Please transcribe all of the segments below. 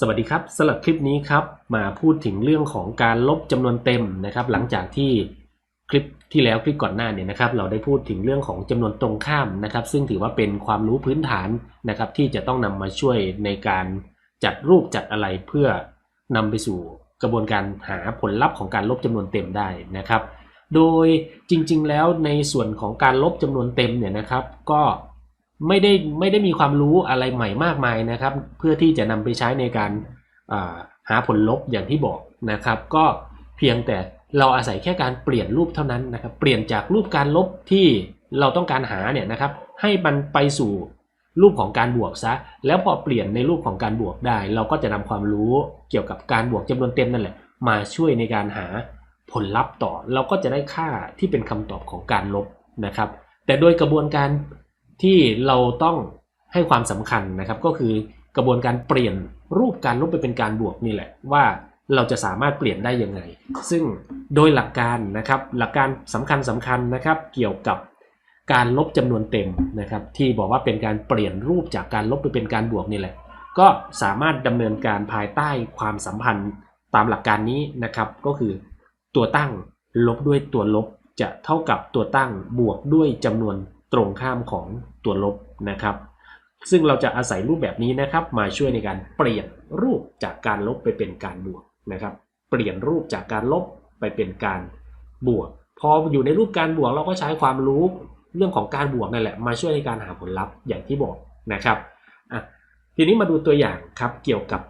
สวัสดีครับสำหรับคลิปนี้ครับมาพูดถึงเรื่องของการลบจำนวนเต็มนะครับ หลังจากที่คลิปที่แล้วคลิปก่อนหน้าเนี่ยนะครับ เราได้พูดถึงเรื่องของจำนวนตรงข้ามนะครับ ซึ่งถือว่าเป็นความรู้พื้นฐานนะครับ ที่จะต้องนำมาช่วยในการจัดรูปจัดอะไรเพื่อนำไปสู่กระบวนการหาผลลัพธ์ของการลบจำนวนเต็มได้นะครับ โดยจริงๆแล้วในส่วนของการลบจำนวนเต็มเนี่ยนะครับ ก็ ไม่ได้ไม่ได้มีความรู้อะไรใหม่มากมายนะครับ เพื่อที่จะนำไปใช้ในการาหาผลลบอย่างที่บอกนะครับ ก็เพียงแต่เราอาศัยแค่การเปลี่ยนรูปเท่านั้นนะครับ เปลี่ยนจากรูปการลบที่เราต้องการหาเนี่ยนะครับ ให้มันไปสู่รูปของการบวกซะ แล้วพอเปลี่ยนในรูปของการบวกได้ เราก็จะนำความรู้เกี่ยวกับการบวกจำนวนเต็มนั่นแหละ มาช่วยในการหาผลลัพธ์ต่อ เราก็จะได้ค่าที่เป็นคำตอบของการลบนะครับ แต่โดยกระบวนการ ที่เราต้องให้ความสำคัญนะครับ ก็คือกระบวนการเปลี่ยนรูปการลบไปเป็นการบวกนี่แหละว่าเราจะสามารถเปลี่ยนได้ยังไง ซึ่งโดยหลักการนะครับ หลักการสำคัญสำคัญนะครับ เกี่ยวกับการลบจำนวนเต็มนะครับ ที่บอกว่าเป็นการเปลี่ยนรูปจากการลบไปเป็นการบวกนี่แหละ ก็สามารถดำเนินการภายใต้ความสัมพันธ์ตามหลักการนี้นะครับ ก็คือตัวตั้งลบด้วยตัวลบจะเท่ากับตัวตั้งบวกด้วยจำนวน ตรงข้ามของตัวลบนะครับ ซึ่งเราจะอาศัยรูปแบบนี้นะครับมาช่วยในการเปลี่ยนรูปจากการลบไปเป็นการบวกนะครับ เปลี่ยนรูปจากการลบไปเป็นการบวก พออยู่ในรูปการบวกเราก็ใช้ความรู้เรื่องของการบวกนั่นแหละมาช่วยในการหาผลลัพธ์อย่างที่บอกนะครับอะทีนี้มาดูตัวอย่างครับเกี่ยวกับ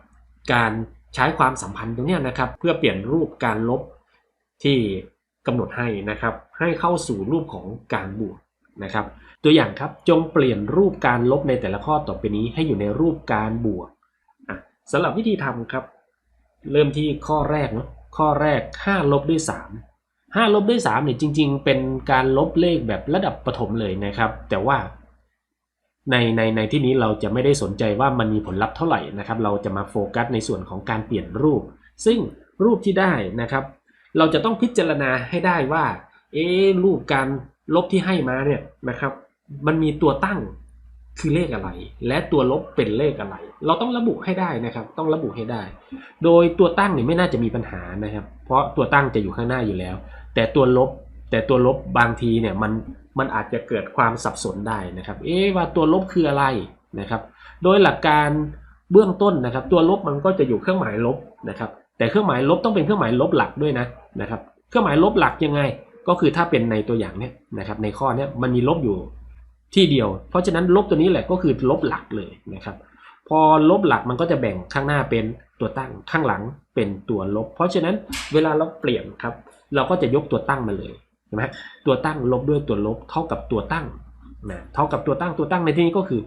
การใช้ความสัมพันธ์ตรงนี้นะครับ เพื่อเปลี่ยนรูปการลบที่กำหนดให้นะครับ ให้เข้าสู่รูปของการบวก นะครับ ตัวอย่างครับจงเปลี่ยนรูปการลบในแต่ละข้อต่อไปนี้ให้อยู่ในรูปการบวกสำหรับวิธีทำครับ เริ่มที่ข้อแรกเนาะข้อแรก 5 ลบด้วย 3 5 ลบด้วย3เนี่ยจริง ๆ เป็นการลบเลขแบบระดับประถมเลยนะครับ แต่ว่าในในในที่นี้เราจะไม่ได้สนใจว่ามันมีผลลัพธ์เท่าไหร่นะครับ เราจะมาโฟกัสในส่วนของการเปลี่ยนรูป ซึ่งรูปที่ได้นะครับ เราจะต้องพิจารณาให้ได้ว่า เอ๊รูปการ ลบที่ให้มาเนี่ยนะครับ มันมีตัวตั้งคือเลขอะไร และตัวลบเป็นเลขอะไร เราต้องระบุให้ได้นะครับ ต้องระบุให้ได้ โดยตัวตั้งเนี่ยไม่น่าจะมีปัญหานะครับ เพราะตัวตั้งจะอยู่ข้างหน้าอยู่แล้ว แต่ตัวลบแต่ตัวลบบางทีเนี่ยมันมันอาจจะเกิดความสับสนได้นะครับ เอ๊ะว่าตัวลบคืออะไรนะครับ โดยหลักการเบื้องต้นนะครับ ตัวลบมันก็จะอยู่เครื่องหมายลบนะครับ แต่เครื่องหมายลบต้องเป็นเครื่องหมายลบหลักด้วยนะนะครับ เครื่องหมายลบหลักยังไง ก็คือถ้าเป็นในตัวอย่างเนี่ยนะครับในข้อเนี้ยมันมีลบอยู่ที่เดียว เพราะฉะนั้นลบตัวนี้แหละก็คือลบหลักเลยนะครับพอลบหลักมันก็จะแบ่งข้างหน้าเป็นตัวตั้งข้างหลังเป็นตัวลบ เพราะฉะนั้นเวลาเราเปลี่ยนครับ เราก็จะยกตัวตั้งมาเลยเห็นไหมตัวตั้งลบด้วยตัวลบเท่ากับตัวตั้งนะเท่ากับตัวตั้งตัวตั้งในที่นี้ก็คือ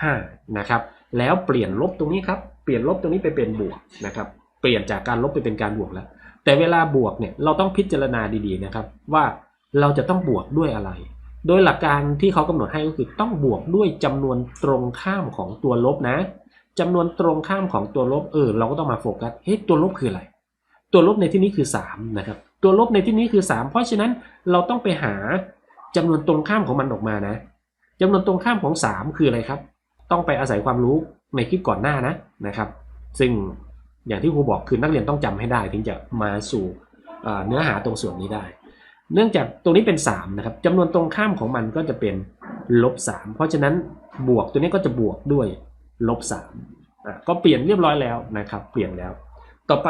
5นะครับแล้วเปลี่ยนลบตรงนี้ครับเปลี่ยนลบตรงนี้ไปเป็นบวกนะครับเปลี่ยนจากการลบไปเป็นการบวกแล้ว แต่เวลาบวกเนี่ยเราต้องพิจารณาดีๆนะครับ ว่าเราจะต้องบวกด้วยอะไร โดยหลักการที่เขากำหนดให้ก็คือต้องบวกด้วยจำนวนตรงข้ามของตัวลบนะจำนวนตรงข้ามของตัวลบเออเราก็ต้องมาโฟกัสเฮ้ยตัวลบคืออะไร ตัวลบในที่นี้คือ3นะครับตัวลบในที่นี้คือ 3 เพราะฉะนั้นเราต้องไปหาจำนวนตรงข้ามของมันออกมานะจำนวนตรงข้ามของ 3 คืออะไรครับ ต้องไปอาศัยความรู้ในคลิปก่อนหน้านะนะครับ ซึ่ง อย่างที่ครูบอกคือนักเรียนต้องจำให้ได้ถึงจะมาสู่เอ่อเนื้อหาตรงส่วนนี้ได้ เนื่องจากตรงนี้เป็น 3 นะครับจำนวนตรงข้ามของมันก็จะเป็นลบ3เพราะฉะนั้นบวกตัวนี้ก็จะบวกด้วยลบ3อะก็เปลี่ยนเรียบร้อยแล้วนะครับ เปลี่ยนแล้ว ต่อไป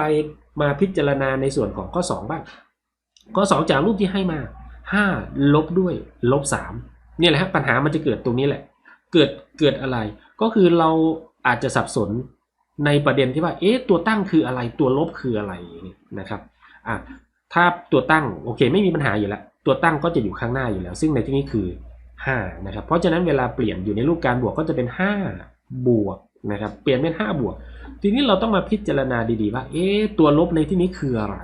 มาพิจารณาในส่วนของข้อ 2 บ้าง ข้อ 2 จากรูปที่ให้มา 5 ลบด้วยลบ3เนี่ยแหละฮะปัญหามันจะเกิดตรงนี้แหละ เกิดเกิดอะไร ก็คือเราอาจจะสับสน ในประเด็นที่ว่า เอ๊ะ ตัวตั้งคืออะไร ตัวลบคืออะไรนะครับ อะ ถ้าตัวตั้ง โอเค ไม่มีปัญหาอยู่แล้ว ตัวตั้งก็จะอยู่ข้างหน้าอยู่แล้ว ซึ่งในที่นี้คือ 5 นะครับ เพราะฉะนั้นเวลาเปลี่ยนอยู่ในรูปการบวกก็จะเป็น 5 บวกนะครับ เปลี่ยนเป็น 5 บวก ทีนี้เราต้องมาพิจารณาดีๆว่า เอ๊ะ ตัวลบในที่นี้คืออะไร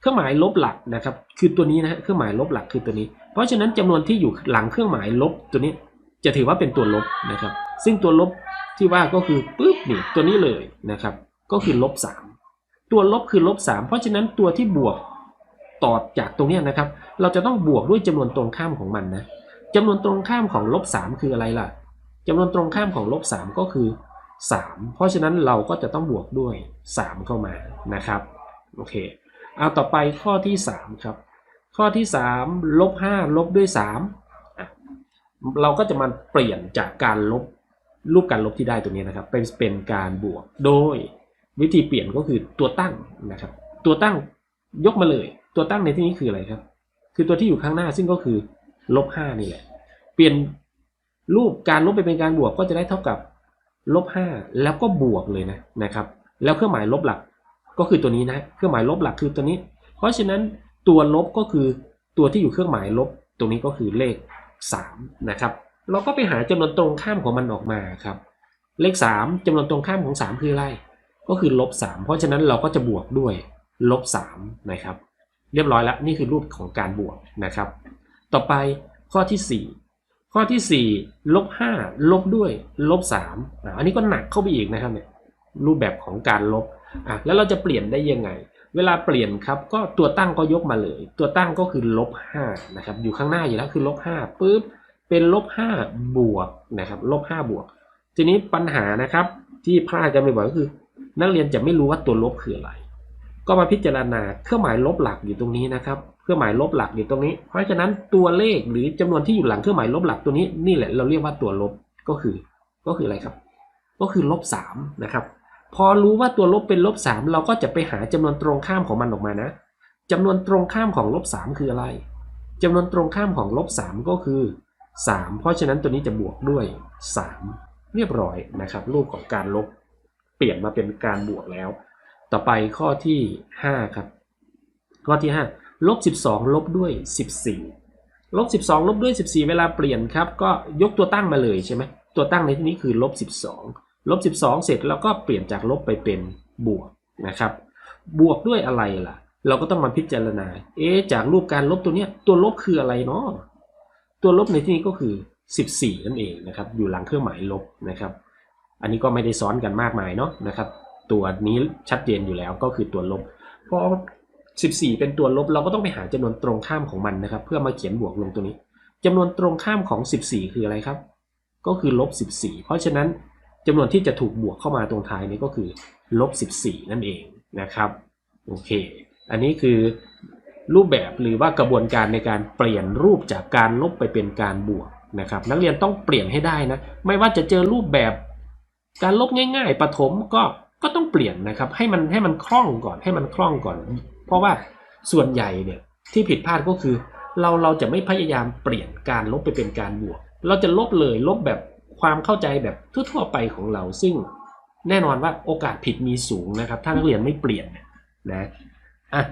เครื่องหมายลบหลักนะครับ คือตัวนี้นะ เครื่องหมายลบหลักคือตัวนี้ เพราะฉะนั้นจำนวนที่อยู่หลังเครื่องหมายลบตัวนี้ จะถือว่าเป็นตัวลบนะครับ ซึ่งตัวลบที่ว่าก็คือปุ๊บนี่ตัวนี้เลยนะครับ ก็คือลบ3ตัวลบคือลบ3เพราะฉะนั้นตัวที่บวกต่อจากตรงนี้นะครับ เราจะต้องบวกด้วยจำนวนตรงข้ามของมันนะจำนวนตรงข้ามของลบ3คืออะไรล่ะจำนวนตรงข้ามของลบ3ก็คือ 3 เพราะฉะนั้นเราก็จะต้องบวกด้วย 3 เข้ามานะครับโอเคเอาต่อไปข้อที่ 3 ครับ ข้อที่ 3 ลบ 5 ลบด้วย3อะเราก็จะมาเปลี่ยนจากการลบ รูปการลบที่ได้ตัวนี้นะครับเป็นเป็นการบวก โดยวิธีเปลี่ยนก็คือตัวตั้งนะครับ ตัวตั้งยกมาเลย ตัวตั้งในที่นี้คืออะไรครับ คือตัวที่อยู่ข้างหน้าซึ่งก็คือลบ5นี่แหละ เปลี่ยนรูปการลบไปเป็นการบวกก็จะได้เท่ากับลบ5แล้วก็บวกเลยนะนะครับ แล้วเครื่องหมายลบหลักก็คือตัวนี้นะ เครื่องหมายลบหลักคือตัวนี้ เพราะฉะนั้นตัวลบก็คือตัวที่อยู่เครื่องหมายลบ ตรงนี้ก็คือเลข3นะครับ เราก็ไปหาจำนวนตรงข้ามของมันออกมาครับ เลข 3จำนวนตรงข้ามของ 3 คืออะไร ก็คือลบ3เพราะฉะนั้นเราก็จะบวกด้วยลบ3นะครับ เรียบร้อยแล้วนี่คือรูปของการบวกนะครับ ต่อไปข้อที่ 4 ข้อที่4ลบ5ลบด้วยลบ3อันนี้ก็หนักเข้าไปอีกนะครับเนี่ยรูปแบบของการลบอะแล้วเราจะเปลี่ยนได้ยังไง เวลาเปลี่ยนครับ ก็ตัวตั้งก็ยกมาเลย ตัวตั้งก็คือลบ5นะครับอยู่ข้างหน้าอยู่แล้วคือลบ5ปุ๊บ เป็นลบ5บวกนะครับลบ5บวก ทีนี้ปัญหานะครับที่พลาดกันบ่อยก็คือ นักเรียนจะไม่รู้ว่าตัวลบคืออะไร ก็มาพิจารณาเครื่องหมายลบหลักอยู่ตรงนี้นะครับเครื่องหมายลบหลักอยู่ตรงนี้ เพราะฉะนั้นตัวเลขหรือจำนวนที่อยู่หลังเครื่องหมายลบหลักตัวนี้นี่แหละเราเรียกว่าตัวลบก็คือ ก็คืออะไรครับ ก็คือลบสามนะครับ พอรู้ว่าตัวลบเป็นลบสามเราก็จะไปหาจำนวนตรงข้ามของมันออกมานะจำนวนตรงข้ามของลบสามคืออะไรจำนวนตรงข้ามของลบสามก็คือ สามเพราะฉะนั้นตัวนี้จะบวกด้วยสามเรียบร้อยนะครับ รูปของการลบเปลี่ยนมาเป็นการบวกแล้ว ต่อไปข้อที่ 5 ครับ ข้อที่ 5 ลบ 12 ลบด้วย 14 ลบ 12 ลบด้วย 14 เวลาเปลี่ยนครับ ก็ยกตัวตั้งมาเลยใช่ไหมตัวตั้งในที่นี้คือลบ 12 ลบ 12 เสร็จแล้วก็เปลี่ยนจากลบไปเป็นบวกนะครับ บวกด้วยอะไรล่ะ เราก็ต้องมาพิจารณา เอ๊จากรูปการลบตัวเนี้ยตัวลบคืออะไรเนาะ ตัวลบในที่นี้ก็คือ 14 นั่นเองนะครับอยู่หลังเครื่องหมายลบนะครับ อันนี้ก็ไม่ได้ซ้อนกันมากมายเนาะนะครับ ตัวนี้ชัดเจนอยู่แล้วก็คือตัวลบพอ14 เป็นตัวลบเราก็ต้องไปหาจำนวนตรงข้ามของมันนะครับ เพื่อมาเขียนบวกลงตัวนี้จำนวนตรงข้ามของ 14 คืออะไรครับ ก็คือลบ 14 เพราะฉะนั้นจำนวนที่จะถูกบวกเข้ามาตรงท้ายนี้ก็คือลบ 14 นั่นเองนะครับโอเค อันนี้คือ รูปแบบหรือว่ากระบวนการในการเปลี่ยนรูปจากการลบไปเป็นการบวกนะครับ นักเรียนต้องเปลี่ยนให้ได้นะ ไม่ว่าจะเจอรูปแบบ การลบง่าย ๆ ประถมก็ก็ต้องเปลี่ยนนะครับ ให้มันให้มันคล่องก่อนให้มันคล่องก่อน เพราะว่าส่วนใหญ่เนี่ยที่ผิดพลาดก็คือ เราเราจะไม่พยายามเปลี่ยนการลบไปเป็นการบวก เราจะลบเลยลบแบบความเข้าใจแบบทั่วๆไปของเราซึ่งแน่นอนว่าโอกาสผิดมีสูงนะครับ ถ้านักเรียนไม่เปลี่ยนนะอะ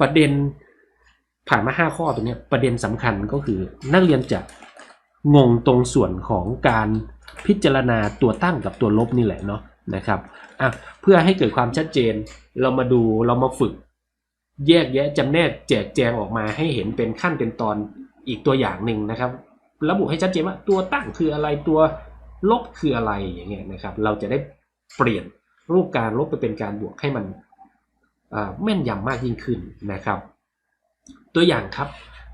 ประเด็นผ่านมาห้าข้อตรงนี้ประเด็นสำคัญก็คือนักเรียนจะงงตรงส่วนของการพิจารณาตัวตั้งกับตัวลบนี่แหละเนาะนะครับอะเพื่อให้เกิดความชัดเจนเรามาดูเรามาฝึก แยกแยะจำแนกแจกแจงออกมาให้เห็นเป็นขั้นเป็นตอนอีกตัวอย่างหนึ่งนะครับ ระบุให้ชัดเจนว่าตัวตั้งคืออะไรตัวลบคืออะไรอย่างเงี้ยนะครับ เราจะได้เปลี่ยนรูปการลบไปเป็นการบวกให้มัน แม่นยำมากยิ่งขึ้นนะครับ ตัวอย่างครับ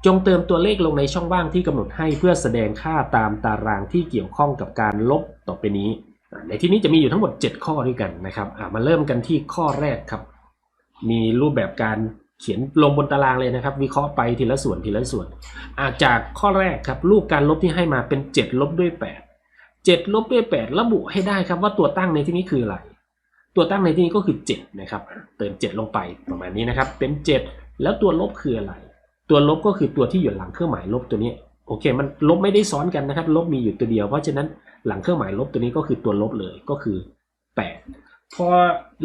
จงเติมตัวเลขลงในช่องว่างที่กำหนดให้เพื่อแสดงค่าตามตารางที่เกี่ยวข้องกับการลบต่อไปนี้ ในที่นี้จะมีอยู่ทั้งหมด 7 ข้อด้วยกันนะครับมาเริ่มกันที่ข้อแรกครับ มีรูปแบบการเขียนลงบนตารางเลยนะครับ วิเคราะห์ไปทีละส่วนทีละส่วนอาจากข้อแรกครับ รูปการลบที่ให้มาเป็น 7 ลบด้วย 8 7 ลบด้วย 8 ระบุให้ได้ครับว่าตัวตั้งในที่นี้คืออะไร ตัวตั้งในที่นี้ก็คือ7นะครับเติม 7 ลงไปประมาณนี้นะครับ เป็น 7 แล้วตัวลบคืออะไร ตัวลบก็คือตัวที่อยู่หลังเครื่องหมายลบตัวนี้โอเค มันลบไม่ได้ซ้อนกันนะครับ ลบมีอยู่ตัวเดียว เพราะฉะนั้นหลังเครื่องหมายลบตัวนี้ก็คือตัวลบเลยก็คือ 8 พอ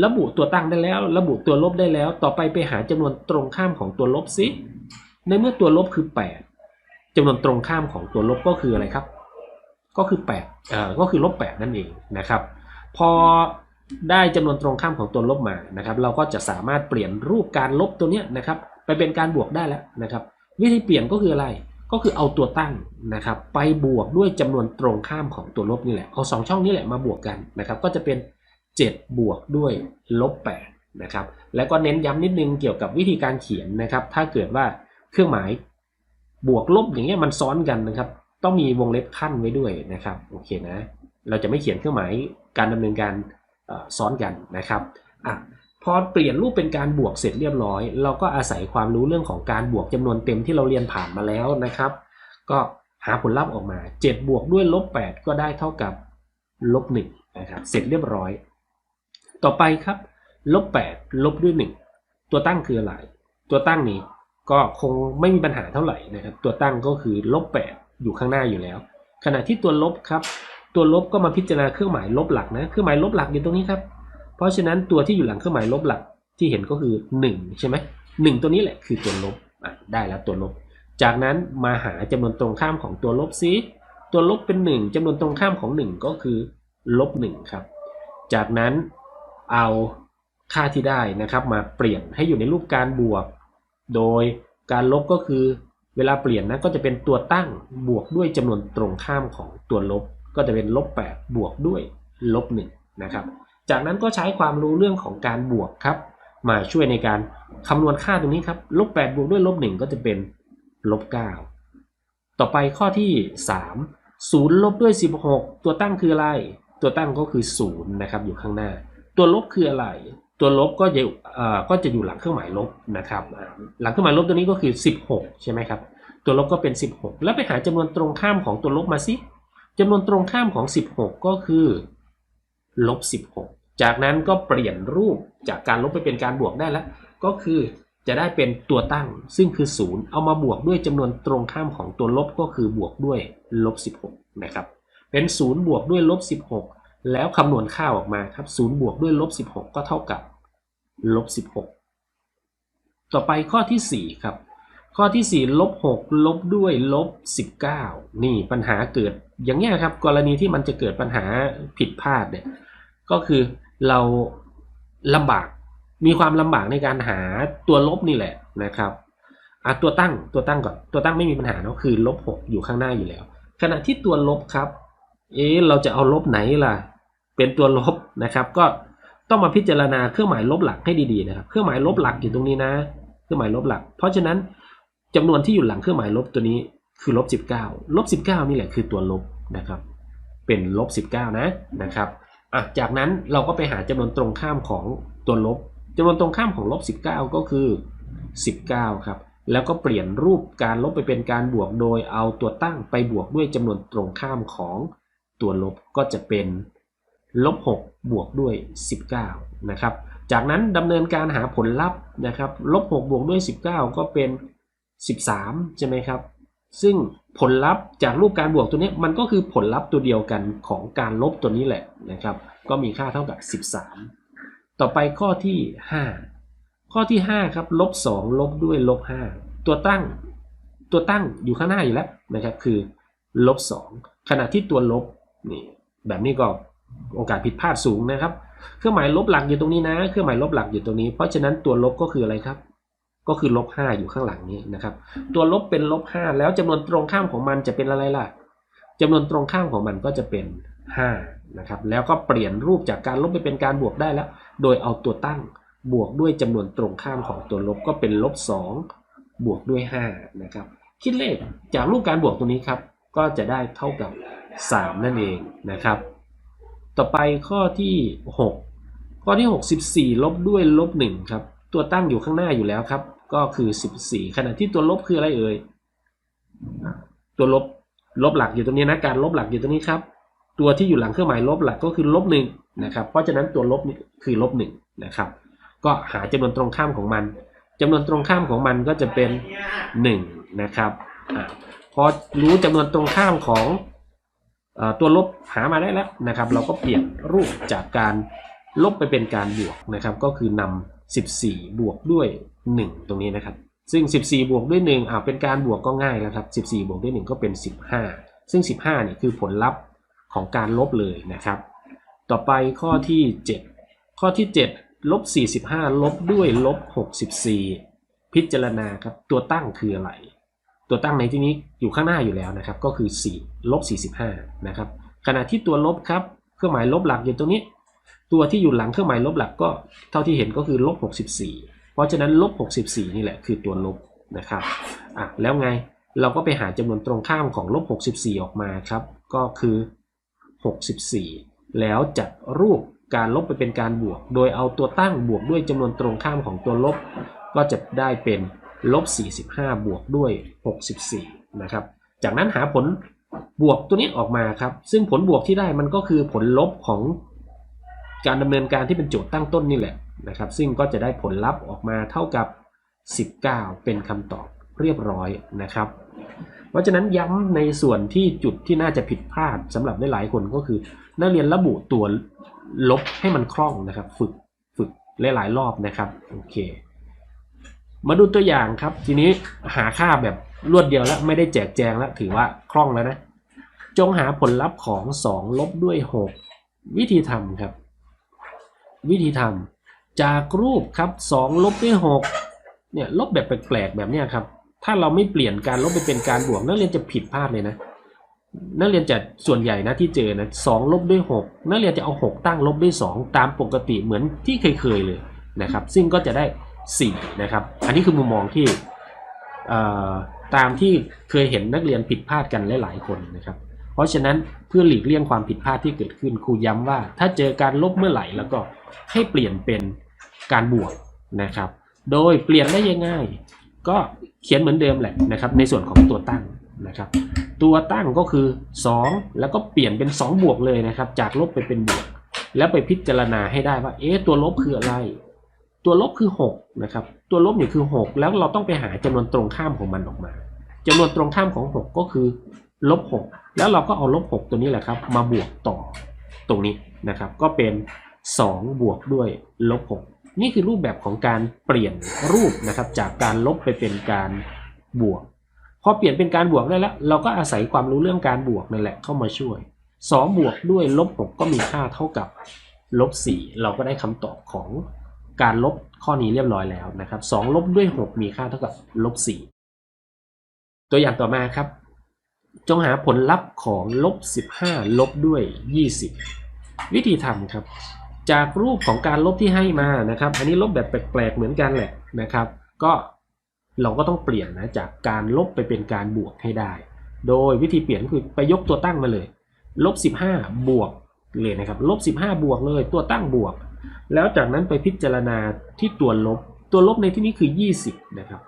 ระบุตัวตั้งได้แล้ว ระบุตัวลบได้แล้ว ต่อไปไปหาจำนวนตรงข้ามของตัวลบซิในเมื่อตัวลบคือ 8จำนวนตรงข้ามของตัวลบก็คืออะไรครับ ก็คือ8เอ่อก็คือลบ8นั่นเองนะครับ พอ ได้จำนวนตรงข้ามของตัวลบมานะครับ เราก็จะสามารถเปลี่ยนรูปการลบตัวเนี้ยนะครับ ไปเป็นการบวกได้แล้วนะครับ วิธีเปลี่ยนก็คืออะไรก็คือเอาตัวตั้งนะครับ ไปบวกด้วยจำนวนตรงข้ามของตัวลบนี่แหละเอาสองช่องนี้แหละมาบวกกันนะครับ ก็จะเป็น 7 บวกด้วยลบ8นะครับ แล้วก็เน้นย้ำนิดนึงเกี่ยวกับวิธีการเขียนนะครับ ถ้าเกิดว่าเครื่องหมายบวกลบอย่างเงี้ยมันซ้อนกันนะครับ ต้องมีวงเล็บขั้นไว้ด้วยนะครับโอเคนะ เราจะไม่เขียนเครื่องหมายการดำเนินการ ซ้อนกันนะครับอะพอเปลี่ยนรูปเป็นการบวกเสร็จเรียบร้อย เราก็อาศัยความรู้เรื่องของการบวกจำนวนเต็มที่เราเรียนผ่านมาแล้วนะครับ ก็หาผลลัพธ์ออกมา 7 บวกด้วยลบ8ก็ได้เท่ากับลบ1นะครับเสร็จเรียบร้อย ต่อไปครับลบ8ลบด้วย 1 ตัวตั้งคืออะไร ตัวตั้งนี้ก็คงไม่มีปัญหาเท่าไหร่นะครับ ตัวตั้งก็คือลบ8อยู่ข้างหน้าอยู่แล้ว ขณะที่ตัวลบครับ ตัวลบก็มาพิจารณาเครื่องหมายลบหลักนะเครื่องหมายลบหลักอยู่ตรงนี้ครับ เพราะฉะนั้นตัวที่อยู่หลังเครื่องหมายลบหลักที่เห็นก็คือ 1 ใช่ไหมหนึ่งตัวนี้แหละคือตัวลบอะได้แล้วตัวลบ จากนั้นมาหาจำนวนตรงข้ามของตัวลบซิตัวลบเป็น 1จำนวนตรงข้ามของ 1 ก็คือลบ1ครับ จากนั้นเอาค่าที่ได้นะครับ มาเปลี่ยนให้อยู่ในรูปการบวก โดยการลบก็คือเวลาเปลี่ยนนะก็จะเป็นตัวตั้งบวกด้วยจำนวนตรงข้ามของตัวลบ ก็จะเป็นลบ8บวกด้วยลบ1นะครับ จากนั้นก็ใช้ความรู้เรื่องของการบวกครับ มาช่วยในการคำนวณค่าตรงนี้ครับลบ8บวกด้วยลบ1ก็จะเป็นลบ9ต่อไปข้อที่ 3 0ลบด้วย 16 ตัวตั้งคืออะไร ตัวตั้งก็คือ 0 นะครับ อยู่ข้างหน้า ตัวลบคืออะไร ตัวลบก็จะเอ่อก็จะอยู่หลังเครื่องหมายลบนะครับ หลังเครื่องหมายลบตัวนี้ก็คือ 16 ใช่ไหมครับ ตัวลบก็เป็น 16 แล้วไปหาจำนวนตรงข้ามของตัวลบมาสิ จำนวนตรงข้ามของ 16 ก็คือ ลบ 16 จากนั้นก็เปลี่ยนรูปจากการลบไปเป็นการบวกได้แล้ว ก็คือจะได้เป็นตัวตั้งซึ่งคือ 0 เอามาบวกด้วยจำนวนตรงข้ามของตัวลบก็คือบวกด้วยลบ 16 นะครับ เป็น 0 บวกด้วยลบ 16 แล้วคำนวณค่าออกมาครับ 0 บวกด้วยลบ 16 ก็เท่ากับลบ 16 ต่อไปข้อที่ 4 ครับ ข้อที่ 4 ลบ 6 ลบด้วยลบ 19 นี่ปัญหาเกิดอย่างนี้ครับ กรณีที่มันจะเกิดปัญหาผิดพลาดเนี่ยก็คือเราลำบากมีความลำบากในการหาตัวลบนี่แหละนะครับอะตัวตั้งตัวตั้งก่อนตัวตั้งไม่มีปัญหาเนาะคือลบ 6 อยู่ข้างหน้าอยู่แล้ว ขณะที่ตัวลบครับ เอ๊เราจะเอาลบไหนล่ะ เป็นตัวลบนะครับ ก็ต้องมาพิจารณาเครื่องหมายลบหลักให้ดีๆนะครับ เครื่องหมายลบหลักอยู่ตรงนี้นะ เครื่องหมายลบหลัก เพราะฉะนั้น จำนวนที่อยู่หลังเครื่องหมายลบตัวนี้คือลบ19ลบ19 นี่แหละคือตัวลบนะครับ เป็นลบ19 นะนะครับอะจากนั้นเราก็ไปหาจำนวนตรงข้ามของตัวลบจำนวนตรงข้ามของลบ19 ก็คือ 19 ครับแล้วก็เปลี่ยนรูปการลบไปเป็นการบวกโดยเอาตัวตั้งไปบวกด้วยจำนวนตรงข้ามของตัวลบก็จะเป็นลบ6บวกด้วย 19 นะครับ จากนั้นดำเนินการหาผลลัพธ์นะครับลบ6บวกด้วย 19 ก็เป็น 13 ใช่ไหมครับ ซึ่งผลลัพธ์จากรูปการบวกตัวนี้มันก็คือผลลัพธ์ตัวเดียวกันของการลบตัวนี้แหละนะครับ ก็มีค่าเท่ากับ 13 ต่อไปข้อที่ 5 ข้อที่ 5 ครับลบ2ลบด้วยลบ5ตัวตั้งตัวตั้งอยู่ข้างหน้าอยู่แล้วนะครับ คือลบ2ขณะที่ตัวลบนี่แบบนี้ก็โอกาสผิดพลาดสูงนะครับ เครื่องหมายลบหลักอยู่ตรงนี้นะ เครื่องหมายลบหลักอยู่ตรงนี้ เพราะฉะนั้นตัวลบก็คืออะไรครับ ก็คือลบ5อยู่ข้างหลังนี้นะครับ ตัวลบเป็นลบ5แล้วจำนวนตรงข้ามของมันจะเป็นอะไรล่ะจำนวนตรงข้ามของมันก็จะเป็น5นะครับ แล้วก็เปลี่ยนรูปจากการลบไปเป็นการบวกได้แล้ว โดยเอาตัวตั้งบวกด้วยจำนวนตรงข้ามของตัวลบก็เป็นลบ2บวกด้วย5นะครับ คิดเลขจากรูปการบวกตรงนี้ครับ ก็จะได้เท่ากับ3นั่นเองนะครับ ต่อไปข้อที่6ข้อที่6 14ลบด้วยลบ1ครับ ตัวตั้งอยู่ข้างหน้าอยู่แล้วครับ ก็คือ 14 ขณะที่ตัวลบคืออะไรเอ่ยตัวลบลบหลักอยู่ตรงนี้นะการลบหลักอยู่ตรงนี้ครับ ตัวที่อยู่หลังเครื่องหมายลบหลักก็คือลบหนึ่งนะครับ เพราะฉะนั้นตัวลบนี่คือลบหนึ่งนะครับ ก็หาจำนวนตรงข้ามของมันจำนวนตรงข้ามของมันก็จะเป็น 1 นะครับอพอรู้จำนวนตรงข้ามของอตัวลบหามาได้แล้วนะครับ เราก็เปลี่ยนรูปจากการลบไปเป็นการบวกนะครับ ก็คือนำ 14 บวกด้วย 1 ตรงนี้นะครับ ซึ่ง 14 บวกด้วย1อ่าเป็นการบวกก็ง่ายแล้วครับ 14 บวกด้วย 1 ก็เป็น 15 ซึ่ง 15เนี่ยคือผลลัพธ์ของการลบเลยนะครับ ต่อไปข้อที่ 7 ข้อที่ 7 ลบ 45 ลบด้วยลบ 64 พิจารณาครับ ตัวตั้งคืออะไร ตัวตั้งในที่นี้อยู่ข้างหน้าอยู่แล้วนะครับ ก็คือ 4 ลบ 45 นะครับ ขณะที่ตัวลบครับ เครื่องหมายลบหลักอยู่ตรงนี้ ตัวที่อยู่หลังเครื่องหมายลบหลักก็เท่าที่เห็นก็คือลบ64 เพราะฉะนั้นลบ64 นี่แหละคือตัวลบนะครับอะแล้วไงเราก็ไปหาจำนวนตรงข้ามของลบ64 ออกมาครับ ก็คือ 64 แล้วจัดรูปการลบไปเป็นการบวก โดยเอาตัวตั้งบวกด้วยจำนวนตรงข้ามของตัวลบ ก็จะได้เป็นลบ 45 บวกด้วย 64 นะครับ จากนั้นหาผลบวกตัวนี้ออกมาครับ ซึ่งผลบวกที่ได้มันก็คือผลลบของ การดำเนินการที่เป็นโจทย์ตั้งต้นนี่แหละนะครับซึ่งก็จะได้ผลลัพธ์ออกมาเท่ากับ 19 เป็นคำตอบเรียบร้อยนะครับ เพราะฉะนั้นย้ำในส่วนที่จุดที่น่าจะผิดพลาดสำหรับหลายๆคนก็คือ นักเรียนระบุตัวลบให้มันคล่องนะครับ ฝึกฝึกหลายๆรอบนะครับโอเค มาดูตัวอย่างครับ ทีนี้หาค่าแบบรวดเดียวแล้วไม่ได้แจกแจงแล้วถือว่าคล่องแล้วนะ จงหาผลลัพธ์ของ 2 ลบด้วย 6 วิธีทำครับ วิธีทำจากรูปครับ2ลบด้วย6เนี่ยลบแบบแปลกๆแบบนี้ครับ ถ้าเราไม่เปลี่ยนการลบไปเป็นการบวก นักเรียนจะผิดพลาดเลยนะ นักเรียนจะส่วนใหญ่นะที่เจอนะสองลบด้วยหกนักเรียนจะเอาหกตั้งลบด้วยสองตามปกติเหมือนที่เคยๆเลยนะครับ ซึ่งก็จะได้สี่นะครับ อันนี้คือมุมมองที่ตามที่เคยเห็นนักเรียนผิดพลาดกันหลายๆคนนะครับ เพราะฉะนั้นเพื่อหลีกเลี่ยงความผิดพลาดที่เกิดขึ้นครูย้ำว่าถ้าเจอการลบเมื่อไหร่แล้วก็ให้เปลี่ยนเป็นการบวกนะครับ โดยเปลี่ยนได้ยังไงก็เขียนเหมือนเดิมแหละนะครับ ในส่วนของตัวตั้งนะครับ ตัวตั้งก็คือ 2 แล้วก็เปลี่ยนเป็น 2 บวกเลยนะครับ จากลบไปเป็นบวก แล้วไปพิจารณาให้ได้ว่าเอ๊ะตัวลบคืออะไร ตัวลบคือ6นะครับตัวลบนี่คือ 6 แล้วเราต้องไปหาจำนวนตรงข้ามของมันออกมาจำนวนตรงข้ามของ 6 ก็คือ ลบ6แล้วเราก็เอาลบ6ตัวนี้แหละครับ มาบวกต่อตรงนี้นะครับ ก็เป็น 2 บวกด้วยลบ6นี่คือรูปแบบของการเปลี่ยนรูปนะครับ จากการลบไปเป็นการบวก พอเปลี่ยนเป็นการบวกได้แล้ว เราก็อาศัยความรู้เรื่องการบวกนั่นแหละเข้ามาช่วย 2 บวกด้วยลบ6ก็มีค่าเท่ากับลบ4เราก็ได้คำตอบของการลบข้อนี้เรียบร้อยแล้วนะครับ2ลบด้วย 6 มีค่าเท่ากับลบ4ตัวอย่างต่อมาครับ จงหาผลลัพธ์ของลบ 15 ลบด้วย 20 วิธีทำครับ จากรูปของการลบที่ให้มานะครับ อันนี้ลบแบบแปลกๆเหมือนกันแหละนะครับ ก็เราก็ต้องเปลี่ยนนะจากการลบไปเป็นการบวกให้ได้ โดยวิธีเปลี่ยนคือไปยกตัวตั้งมาเลยลบ 15 บวกเลยนะครับลบ 15 บวกเลยตัวตั้งบวก แล้วจากนั้นไปพิจารณาที่ตัวลบ ตัวลบในที่นี้คือ 20 นะครับ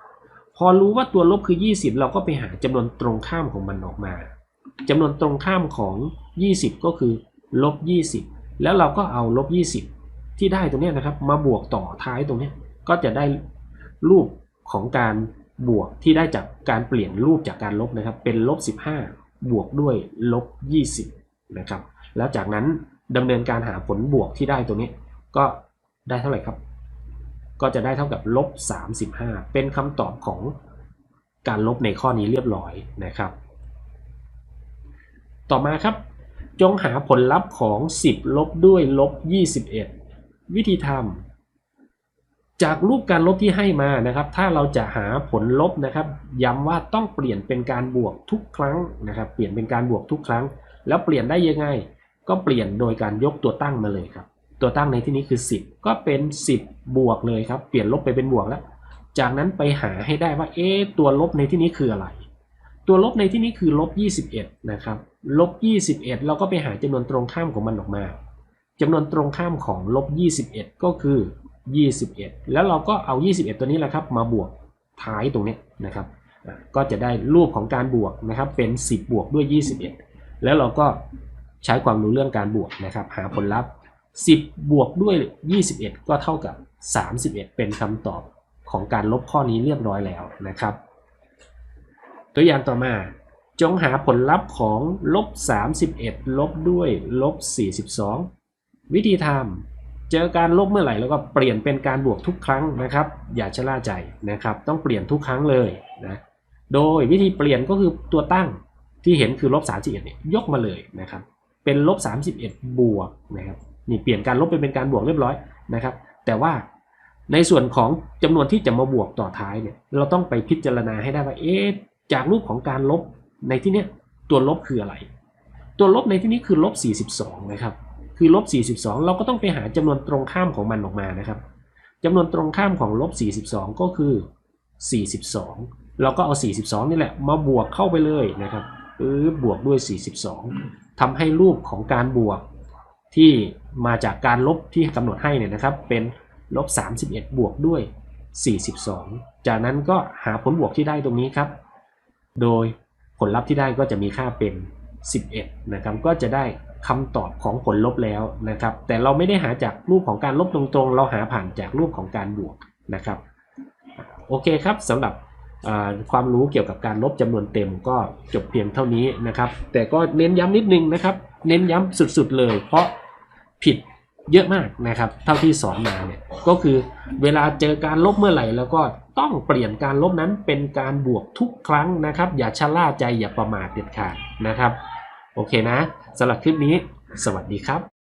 พอรู้ว่าตัวลบคือ 20 เราก็ไปหาจำนวนตรงข้ามของมันออกมาจำนวนตรงข้ามของ 20 ก็คือลบ 20 แล้วเราก็เอาลบ 20 ที่ได้ตรงนี้นะครับ มาบวกต่อท้ายตรงนี้ก็จะได้รูปของการบวกที่ได้จากการเปลี่ยนรูปจากการลบนะครับ เป็นลบ 15 บวกด้วยลบ 20 นะครับ แล้วจากนั้นดำเนินการหาผลบวกที่ได้ตรงนี้ ก็ได้เท่าไหร่ครับ ก็จะได้เท่ากับลบ35 เป็นคำตอบของการลบในข้อนี้เรียบร้อยนะครับ ต่อมาครับ จงหาผลลัพธ์ของ 10 ลบด้วยลบ 21 วิธีทำจากรูปการลบที่ให้มานะครับ ถ้าเราจะหาผลลบนะครับ ย้ำว่าต้องเปลี่ยนเป็นการบวกทุกครั้งนะครับ เปลี่ยนเป็นการบวกทุกครั้ง แล้วเปลี่ยนได้ยังไง ก็เปลี่ยนโดยการยกตัวตั้งมาเลยครับ ตัวตั้งในที่นี้คือ 10 ก็เป็น 10 บวกเลยครับ เปลี่ยนลบไปเป็นบวกแล้ว จากนั้นไปหาให้ได้ว่า เอ๊ตัวลบในที่นี้คืออะไร ตัวลบในที่นี้คือลบ21 นะครับ ลบ 21 เราก็ไปหาจำนวนตรงข้ามของมันออกมาจำนวนตรงข้ามของลบ21 ก็คือ 21 แล้วเราก็เอา 21 ตัวนี้แหละครับ มาบวกท้ายตรงนี้นะครับ ก็จะได้รูปของการบวกนะครับ เป็น 10 บวกด้วย 21 แล้วเราก็ใช้ความรู้เรื่องการบวกนะครับ หาผลลัพธ์ 10 บวกด้วย 21 ก็เท่ากับ 31 เป็นคำตอบของการลบข้อนี้เรียบร้อยแล้วนะครับ ตัวอย่างต่อมาจงหาผลลัพธ์ของลบ 31 ลบด้วยลบ 42 วิธีทำเจอการลบเมื่อไหร่แล้วก็เปลี่ยนเป็นการบวกทุกครั้งนะครับ อย่าชะล่าใจนะครับ ต้องเปลี่ยนทุกครั้งเลยนะโดยวิธีเปลี่ยนก็คือตัวตั้งที่เห็นคือลบ 31เนี่ยยกมาเลยนะครับ เป็นลบ 31 บวกนะครับ นี่เปลี่ยนการลบไปเป็นการบวกเรียบร้อยนะครับ แต่ว่าในส่วนของจำนวนที่จะมาบวกต่อท้ายเนี่ยเราต้องไปพิจารณาให้ได้ว่าเอ๊ะจากรูปของการลบในที่เนี้ยตัวลบคืออะไร ตัวลบในที่นี้คือลบ 42 นะครับ คือลบ 42 เราก็ต้องไปหาจำนวนตรงข้ามของมันออกมานะครับจำนวนตรงข้ามของลบ 42 ก็คือ 42 เราก็เอา 42 นี่แหละมาบวกเข้าไปเลยนะครับปึ๊บบวกด้วย 42ทำให้รูปของการบวก ที่มาจากการลบที่กำหนดให้เนี่ยนะครับ เป็นลบ 31 บวกด้วย 42 จากนั้นก็หาผลบวกที่ได้ตรงนี้ครับ โดยผลลัพธ์ที่ได้ก็จะมีค่าเป็น 11 นะครับ ก็จะได้คำตอบของผลลบแล้วนะครับ แต่เราไม่ได้หาจากรูปของการลบตรงๆ เราหาผ่านจากรูปของการบวกนะครับ โอเคครับสำหรับความรู้เกี่ยวกับการลบจำนวนเต็มก็จบเพียงเท่านี้นะครับ แต่ก็เน้นย้ำนิดนึงนะครับ เน้นย้ำสุดๆเลย เพราะผิดเยอะมากนะครับ เท่าที่สอนมาเนี่ยก็คือเวลาเจอการลบเมื่อไหร่ แล้วก็ต้องเปลี่ยนการลบนั้นเป็นการบวกทุกครั้งนะครับ อย่าชะล่าใจอย่าประมาทเด็ดขาดนะครับ โอเคนะสำหรับคลิปนี้ สวัสดีครับ